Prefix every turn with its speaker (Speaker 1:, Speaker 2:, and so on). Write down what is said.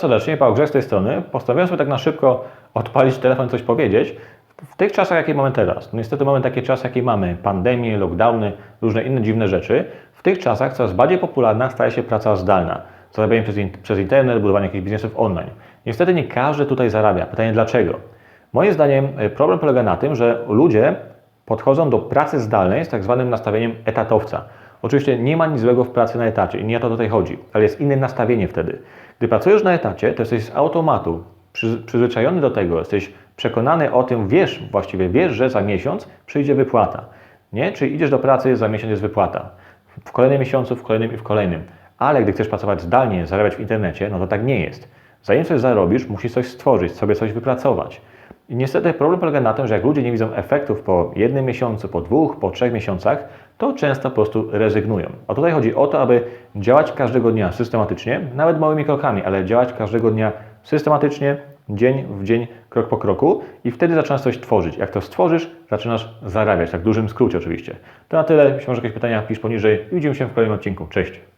Speaker 1: Serdecznie, Paweł Grzech z tej strony. Postanowiłem sobie tak na szybko odpalić telefon coś powiedzieć. W tych czasach, jakie mamy teraz, no niestety mamy takie czasy, jakie mamy, pandemie, lockdowny, różne inne dziwne rzeczy. W tych czasach coraz bardziej popularna staje się praca zdalna. Zarabianie przez, in- przez internet, budowanie jakichś biznesów online. Niestety nie każdy tutaj zarabia. Pytanie dlaczego? Moim zdaniem y, problem polega na tym, że ludzie podchodzą do pracy zdalnej z tak zwanym nastawieniem etatowca. Oczywiście nie ma nic złego w pracy na etacie i nie o to tutaj chodzi, ale jest inne nastawienie wtedy. Gdy pracujesz na etacie, to jesteś z automatu przy, przyzwyczajony do tego, jesteś przekonany o tym, wiesz, właściwie wiesz, że za miesiąc przyjdzie wypłata. Nie? Czyli idziesz do pracy, za miesiąc jest wypłata. W kolejnym miesiącu, w kolejnym i w kolejnym. Ale gdy chcesz pracować zdalnie, zarabiać w internecie, no to tak nie jest. Zanim coś zarobisz, musisz coś stworzyć, sobie coś wypracować. I niestety problem polega na tym, że jak ludzie nie widzą efektów po jednym miesiącu, po dwóch, po trzech miesiącach, to często po prostu rezygnują. A tutaj chodzi o to, aby działać każdego dnia systematycznie, nawet małymi krokami, ale działać każdego dnia systematycznie, dzień w dzień, krok po kroku i wtedy zaczynasz coś tworzyć. Jak to stworzysz, zaczynasz zarabiać, tak w dużym skrócie oczywiście. To na tyle. Jeśli masz jakieś pytania, pisz poniżej i widzimy się w kolejnym odcinku. Cześć!